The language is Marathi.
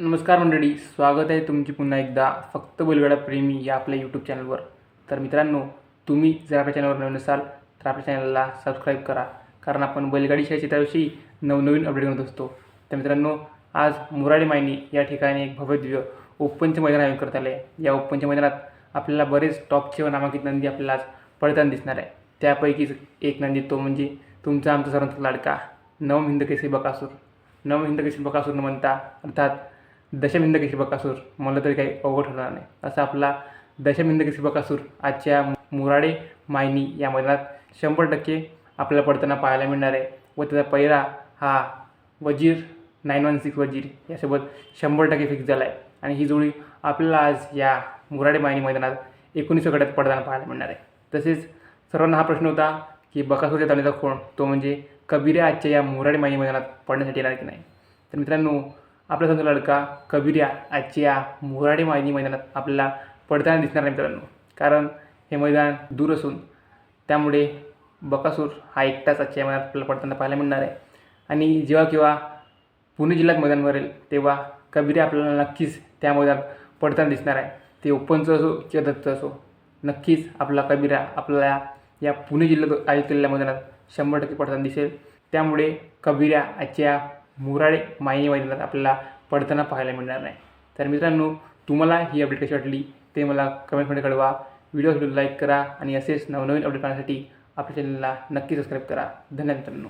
नमस्कार मंडळी स्वागत आहे तुमची पुन्हा एकदा फक्त बैलगाडा प्रेमी या आपल्या यूट्यूब चॅनलवर तर मित्रांनो तुम्ही जर आपल्या चॅनलवर नवीन असाल तर आपल्या चॅनलला सबस्क्राईब करा. कारण आपण बैलगाडी चित्राविषयी नवनवीन अपडेट करत असतो. तर मित्रांनो आज मुराडी मायनी या ठिकाणी एक भव्य दिव्य ओपनचे मैदान आयोजित करत आले या ओपनच्या मैदानात आपल्याला बरेच टॉपचे व नामांकित नंदी आपल्याला आज पडताना दिसणार आहे. त्यापैकीच एक नंदी तो म्हणजे तुमचा आमचा सर्वांचा लाडका नवम हिंद केसरी बकासूर. नवम हिंद केसरी बकासूर न म्हणता अर्थात दशमिंद हिंद बकासूर. मला तरी काही अवघड ठरणार नाही. असा आपला दशमिंद हिंद बकासूर आजच्या मुराडे मायनी या मैदानात शंभर टक्के आपल्याला पडताना पाहायला मिळणार आहे. व त्याचा पहिरा हा वजीर नाईन वन सिक्स वजीर यासोबत शंभर टक्के फिक्स झाला आहे आणि ही जोडी आपल्याला आज या मुराडे मायनी मैदानात एकोणीसव्या गटात पडताना पाहायला मिळणार आहे. तसेच सर्वांना हा प्रश्न होता की बकासूरच्या तालुका कोण? तो म्हणजे कबीरे आजच्या या मुराडे मायनी मैदानात पडण्यासाठी येणार की नाही? तर मित्रांनो आपला समजा लडका कबिर्या आजच्या या मायनी मैदानात आपल्याला पडताना दिसणार नाही मित्रांनो. कारण हे मैदान दूर असून त्यामुळे बकासूर हा एकटाच आजच्या मैदानात आपल्याला पडताना पाहायला मिळणार आहे. आणि जेव्हा केव्हा पुणे जिल्ह्यात मैदान भरेल तेव्हा कबिर्या आपल्याला नक्कीच त्या मैदानात पडताना दिसणार आहे. ते ओपनचं असो किंवा दत्त असो नक्कीच आपला कबिरा आपल्याला या पुणे जिल्ह्यात आयोजित केलेल्या मैदानात शंभर टक्के पडताना दिसेल. त्यामुळे कबिरा आजच्या मुराळे मायने मैदानात आपल्याला पडताना पाहायला मिळणार नाही. तर मित्रांनो तुम्हाला ही अपडेट कशी वाटली ते मला कमेंटमध्ये कळवा. व्हिडिओ लाईक करा आणि असेच नवनवीन अपडेट पाहण्यासाठी आपल्या चॅनलला नक्की सबस्क्राईब करा. धन्यवाद मित्रांनो.